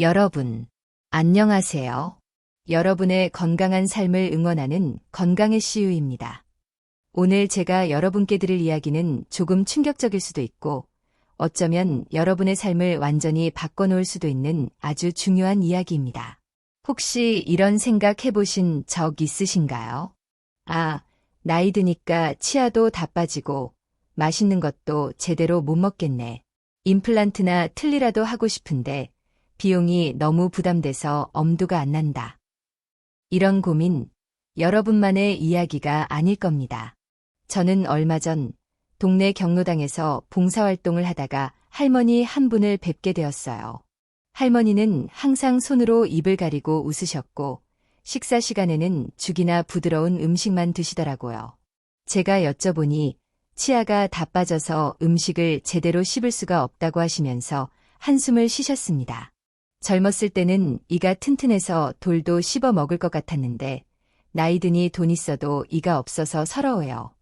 여러분, 안녕하세요. 여러분의 건강한 삶을 응원하는 건강의 CU입니다. 오늘 제가 여러분께 드릴 이야기는 조금 충격적일 수도 있고, 어쩌면 여러분의 삶을 완전히 바꿔놓을 수도 있는 아주 중요한 이야기입니다. 혹시 이런 생각 해보신 적 있으신가요? 아, 나이 드니까 치아도 다 빠지고, 맛있는 것도 제대로 못 먹겠네. 임플란트나 틀리라도 하고 싶은데, 비용이 너무 부담돼서 엄두가 안 난다. 이런 고민, 여러분만의 이야기가 아닐 겁니다. 저는 얼마 전 동네 경로당에서 봉사활동을 하다가 할머니 한 분을 뵙게 되었어요. 할머니는 항상 손으로 입을 가리고 웃으셨고, 식사 시간에는 죽이나 부드러운 음식만 드시더라고요. 제가 여쭤보니 치아가 다 빠져서 음식을 제대로 씹을 수가 없다고 하시면서 한숨을 쉬셨습니다. 젊었을 때는 이가 튼튼해서 돌도 씹어 먹을 것 같았는데 나이 드니 돈 있어도 이가 없어서 서러워요.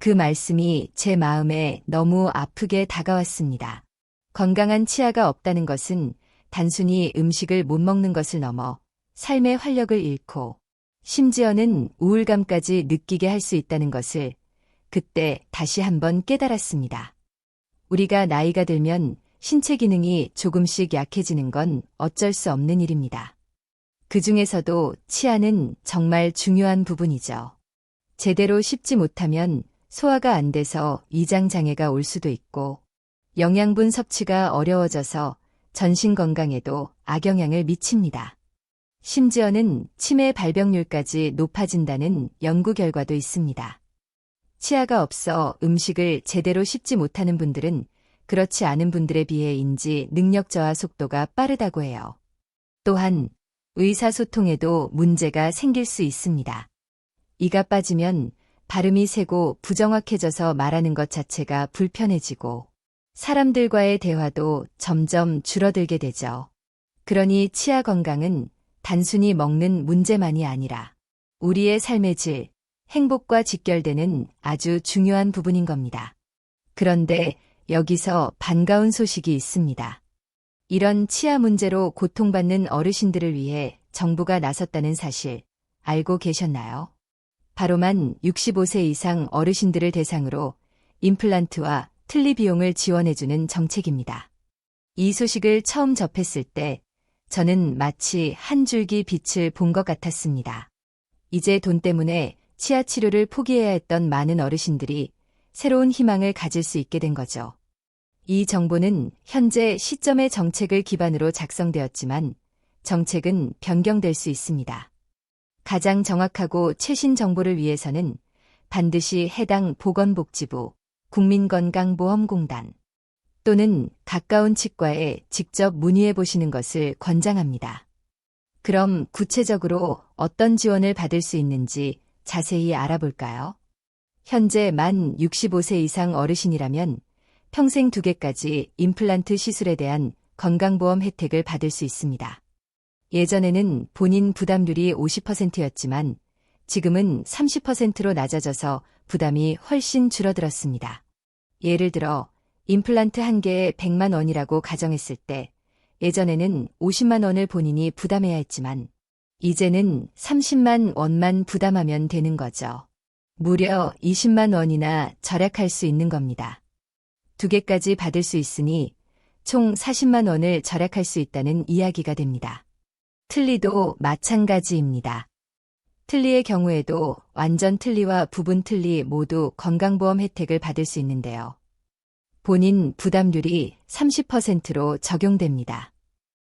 그 말씀이 제 마음에 너무 아프게 다가왔습니다. 건강한 치아가 없다는 것은 단순히 음식을 못 먹는 것을 넘어 삶의 활력을 잃고 심지어는 우울감까지 느끼게 할 수 있다는 것을 그때 다시 한번 깨달았습니다. 우리가 나이가 들면 신체 기능이 조금씩 약해지는 건 어쩔 수 없는 일입니다. 그 중에서도 치아는 정말 중요한 부분이죠. 제대로 씹지 못하면 소화가 안 돼서 위장 장애가 올 수도 있고 영양분 섭취가 어려워져서 전신 건강에도 악영향을 미칩니다. 심지어는 치매 발병률까지 높아진다는 연구 결과도 있습니다. 치아가 없어 음식을 제대로 씹지 못하는 분들은 그렇지 않은 분들에 비해 인지 능력 저하 속도가 빠르다고 해요. 또한 의사소통에도 문제가 생길 수 있습니다. 이가 빠지면 발음이 세고 부정확해져서 말하는 것 자체가 불편해지고 사람들과의 대화도 점점 줄어들게 되죠. 그러니 치아 건강은 단순히 먹는 문제만이 아니라 우리의 삶의 질, 행복과 직결되는 아주 중요한 부분인 겁니다. 그런데 여기서 반가운 소식이 있습니다. 이런 치아 문제로 고통받는 어르신들을 위해 정부가 나섰다는 사실 알고 계셨나요? 바로만 65세 이상 어르신들을 대상으로 임플란트와 틀니 비용을 지원해주는 정책입니다. 이 소식을 처음 접했을 때 저는 마치 한 줄기 빛을 본 것 같았습니다. 이제 돈 때문에 치아 치료를 포기해야 했던 많은 어르신들이 새로운 희망을 가질 수 있게 된 거죠. 이 정보는 현재 시점의 정책을 기반으로 작성되었지만 정책은 변경될 수 있습니다. 가장 정확하고 최신 정보를 위해서는 반드시 해당 보건복지부, 국민건강보험공단 또는 가까운 치과에 직접 문의해 보시는 것을 권장합니다. 그럼 구체적으로 어떤 지원을 받을 수 있는지 자세히 알아볼까요? 현재 만 65세 이상 어르신이라면 평생 두 개까지 임플란트 시술에 대한 건강보험 혜택을 받을 수 있습니다. 예전에는 본인 부담률이 50%였지만 지금은 30%로 낮아져서 부담이 훨씬 줄어들었습니다. 예를 들어 임플란트 한 개에 100만 원이라고 가정했을 때 예전에는 50만 원을 본인이 부담해야 했지만 이제는 30만 원만 부담하면 되는 거죠. 무려 20만 원이나 절약할 수 있는 겁니다. 두 개까지 받을 수 있으니 총 40만 원을 절약할 수 있다는 이야기가 됩니다. 틀리도 마찬가지입니다. 틀리의 경우에도 완전 틀리와 부분 틀리 모두 건강보험 혜택을 받을 수 있는데요. 본인 부담률이 30%로 적용됩니다.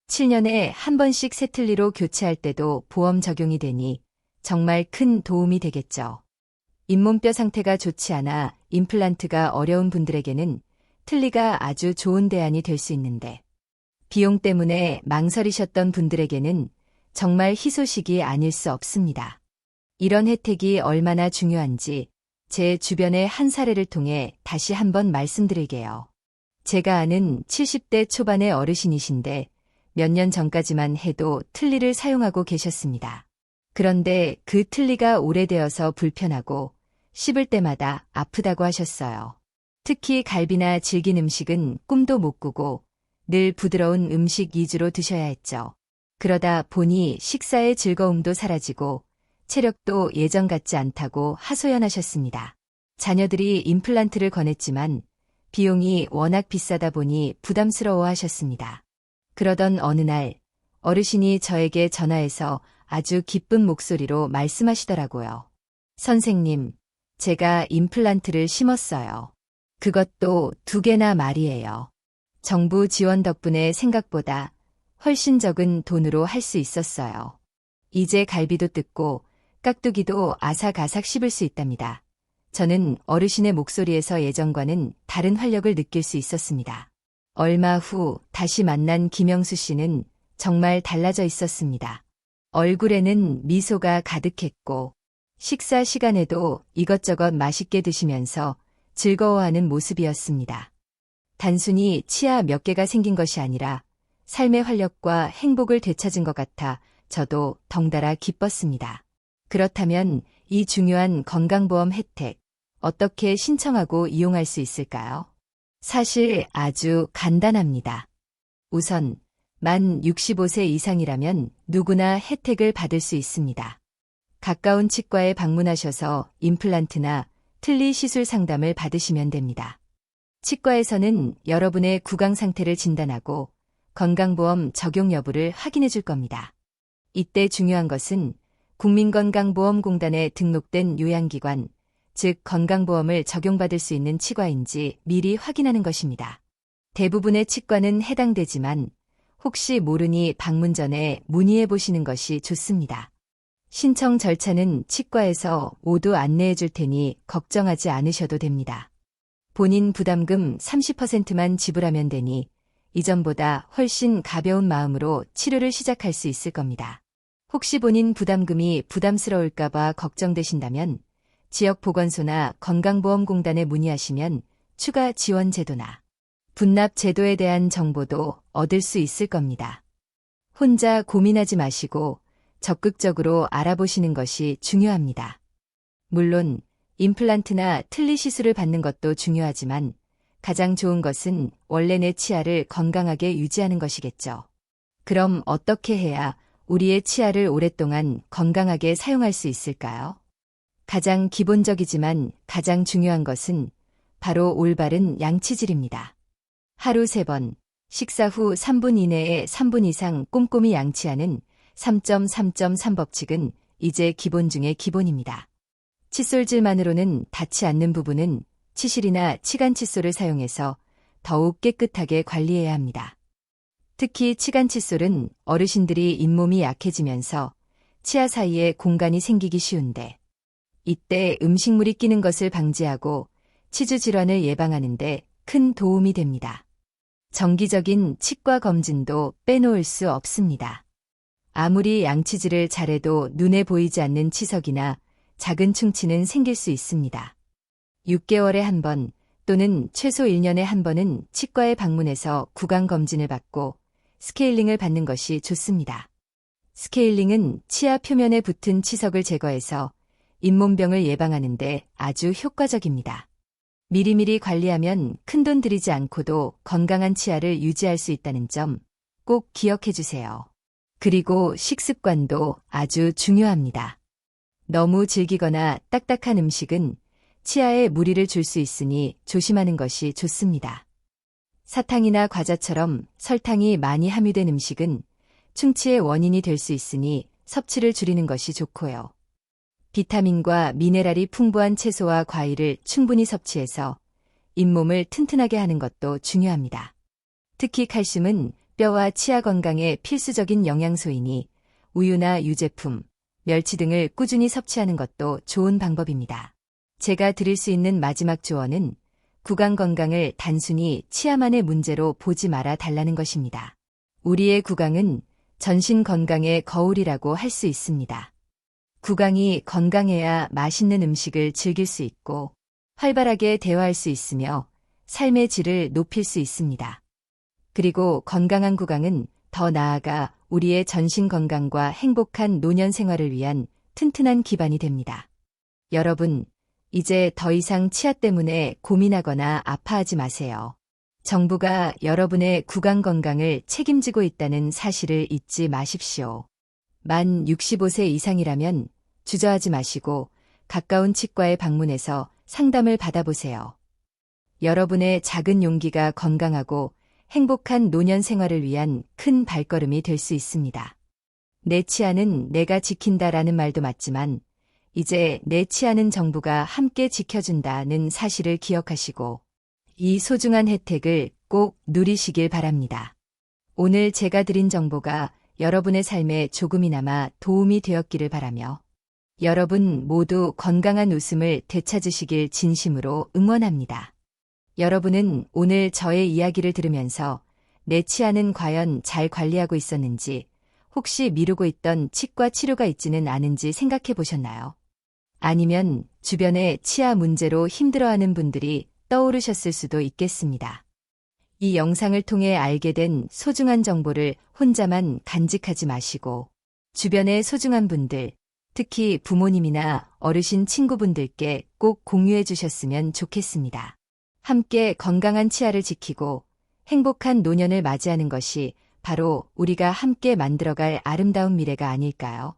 7년에 한 번씩 새 틀리로 교체할 때도 보험 적용이 되니 정말 큰 도움이 되겠죠. 잇몸뼈 상태가 좋지 않아 임플란트가 어려운 분들에게는 틀리가 아주 좋은 대안이 될 수 있는데 비용 때문에 망설이셨던 분들에게는 정말 희소식이 아닐 수 없습니다. 이런 혜택이 얼마나 중요한지 제 주변의 한 사례를 통해 다시 한번 말씀드릴게요. 제가 아는 70대 초반의 어르신이신데 몇 년 전까지만 해도 틀니를 사용하고 계셨습니다. 그런데 그 틀니가 오래되어서 불편하고 씹을 때마다 아프다고 하셨어요. 특히 갈비나 질긴 음식은 꿈도 못 꾸고 늘 부드러운 음식 위주로 드셔야 했죠. 그러다 보니 식사의 즐거움도 사라지고 체력도 예전 같지 않다고 하소연하셨습니다. 자녀들이 임플란트를 권했지만 비용이 워낙 비싸다 보니 부담스러워 하셨습니다. 그러던 어느 날 어르신이 저에게 전화해서 아주 기쁜 목소리로 말씀하시더라고요. 선생님, 제가 임플란트를 심었어요. 그것도 두 개나 말이에요. 정부 지원 덕분에 생각보다 훨씬 적은 돈으로 할 수 있었어요. 이제 갈비도 뜯고 깍두기도 아삭아삭 씹을 수 있답니다. 저는 어르신의 목소리에서 예전과는 다른 활력을 느낄 수 있었습니다. 얼마 후 다시 만난 김영수 씨는 정말 달라져 있었습니다. 얼굴에는 미소가 가득했고 식사 시간에도 이것저것 맛있게 드시면서 즐거워하는 모습이었습니다. 단순히 치아 몇 개가 생긴 것이 아니라 삶의 활력과 행복을 되찾은 것 같아 저도 덩달아 기뻤습니다. 그렇다면 이 중요한 건강보험 혜택 어떻게 신청하고 이용할 수 있을까요? 사실 아주 간단합니다. 우선 만 65세 이상이라면 누구나 혜택을 받을 수 있습니다. 가까운 치과에 방문하셔서 임플란트나 틀니 시술 상담을 받으시면 됩니다. 치과에서는 여러분의 구강 상태를 진단하고 건강보험 적용 여부를 확인해 줄 겁니다. 이때 중요한 것은 국민건강보험공단에 등록된 요양기관, 즉 건강보험을 적용받을 수 있는 치과인지 미리 확인하는 것입니다. 대부분의 치과는 해당되지만 혹시 모르니 방문 전에 문의해 보시는 것이 좋습니다. 신청 절차는 치과에서 모두 안내해 줄 테니 걱정하지 않으셔도 됩니다. 본인 부담금 30%만 지불하면 되니 이전보다 훨씬 가벼운 마음으로 치료를 시작할 수 있을 겁니다. 혹시 본인 부담금이 부담스러울까봐 걱정되신다면 지역보건소나 건강보험공단에 문의하시면 추가 지원 제도나 분납 제도에 대한 정보도 얻을 수 있을 겁니다. 혼자 고민하지 마시고 적극적으로 알아보시는 것이 중요합니다. 물론 임플란트나 틀니 시술을 받는 것도 중요하지만 가장 좋은 것은 원래 내 치아를 건강하게 유지하는 것이겠죠. 그럼 어떻게 해야 우리의 치아를 오랫동안 건강하게 사용할 수 있을까요? 가장 기본적이지만 가장 중요한 것은 바로 올바른 양치질입니다. 하루 3번, 식사 후 3분 이내에 3분 이상 꼼꼼히 양치하는 3.3.3 법칙은 이제 기본 중의 기본입니다. 칫솔질만으로는 닿지 않는 부분은 치실이나 치간 칫솔을 사용해서 더욱 깨끗하게 관리해야 합니다. 특히 치간 칫솔은 어르신들이 잇몸이 약해지면서 치아 사이에 공간이 생기기 쉬운데 이때 음식물이 끼는 것을 방지하고 치주 질환을 예방하는데 큰 도움이 됩니다. 정기적인 치과 검진도 빼놓을 수 없습니다. 아무리 양치질을 잘해도 눈에 보이지 않는 치석이나 작은 충치는 생길 수 있습니다. 6개월에 한 번 또는 최소 1년에 한 번은 치과에 방문해서 구강 검진을 받고 스케일링을 받는 것이 좋습니다. 스케일링은 치아 표면에 붙은 치석을 제거해서 잇몸병을 예방하는데 아주 효과적입니다. 미리미리 관리하면 큰돈 들이지 않고도 건강한 치아를 유지할 수 있다는 점 꼭 기억해 주세요. 그리고 식습관도 아주 중요합니다. 너무 질기거나 딱딱한 음식은 치아에 무리를 줄 수 있으니 조심하는 것이 좋습니다. 사탕이나 과자처럼 설탕이 많이 함유된 음식은 충치의 원인이 될 수 있으니 섭취를 줄이는 것이 좋고요. 비타민과 미네랄이 풍부한 채소와 과일을 충분히 섭취해서 잇몸을 튼튼하게 하는 것도 중요합니다. 특히 칼슘은 뼈와 치아 건강에 필수적인 영양소이니 우유나 유제품, 멸치 등을 꾸준히 섭취하는 것도 좋은 방법입니다. 제가 드릴 수 있는 마지막 조언은 구강 건강을 단순히 치아만의 문제로 보지 말아 달라는 것입니다. 우리의 구강은 전신 건강의 거울이라고 할 수 있습니다. 구강이 건강해야 맛있는 음식을 즐길 수 있고 활발하게 대화할 수 있으며 삶의 질을 높일 수 있습니다. 그리고 건강한 구강은 더 나아가 우리의 전신 건강과 행복한 노년 생활을 위한 튼튼한 기반이 됩니다. 여러분, 이제 더 이상 치아 때문에 고민하거나 아파하지 마세요. 정부가 여러분의 구강 건강을 책임지고 있다는 사실을 잊지 마십시오. 만 65세 이상이라면 주저하지 마시고 가까운 치과에 방문해서 상담을 받아보세요. 여러분의 작은 용기가 건강하고 행복한 노년 생활을 위한 큰 발걸음이 될 수 있습니다. 내 치아는 내가 지킨다라는 말도 맞지만 이제 내 치아는 정부가 함께 지켜준다는 사실을 기억하시고 이 소중한 혜택을 꼭 누리시길 바랍니다. 오늘 제가 드린 정보가 여러분의 삶에 조금이나마 도움이 되었기를 바라며 여러분 모두 건강한 웃음을 되찾으시길 진심으로 응원합니다. 여러분은 오늘 저의 이야기를 들으면서 내 치아는 과연 잘 관리하고 있었는지 혹시 미루고 있던 치과 치료가 있지는 않은지 생각해 보셨나요? 아니면 주변에 치아 문제로 힘들어하는 분들이 떠오르셨을 수도 있겠습니다. 이 영상을 통해 알게 된 소중한 정보를 혼자만 간직하지 마시고 주변의 소중한 분들, 특히 부모님이나 어르신 친구분들께 꼭 공유해 주셨으면 좋겠습니다. 함께 건강한 치아를 지키고 행복한 노년을 맞이하는 것이 바로 우리가 함께 만들어갈 아름다운 미래가 아닐까요?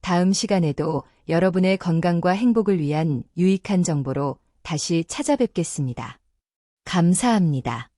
다음 시간에도 여러분의 건강과 행복을 위한 유익한 정보로 다시 찾아뵙겠습니다. 감사합니다.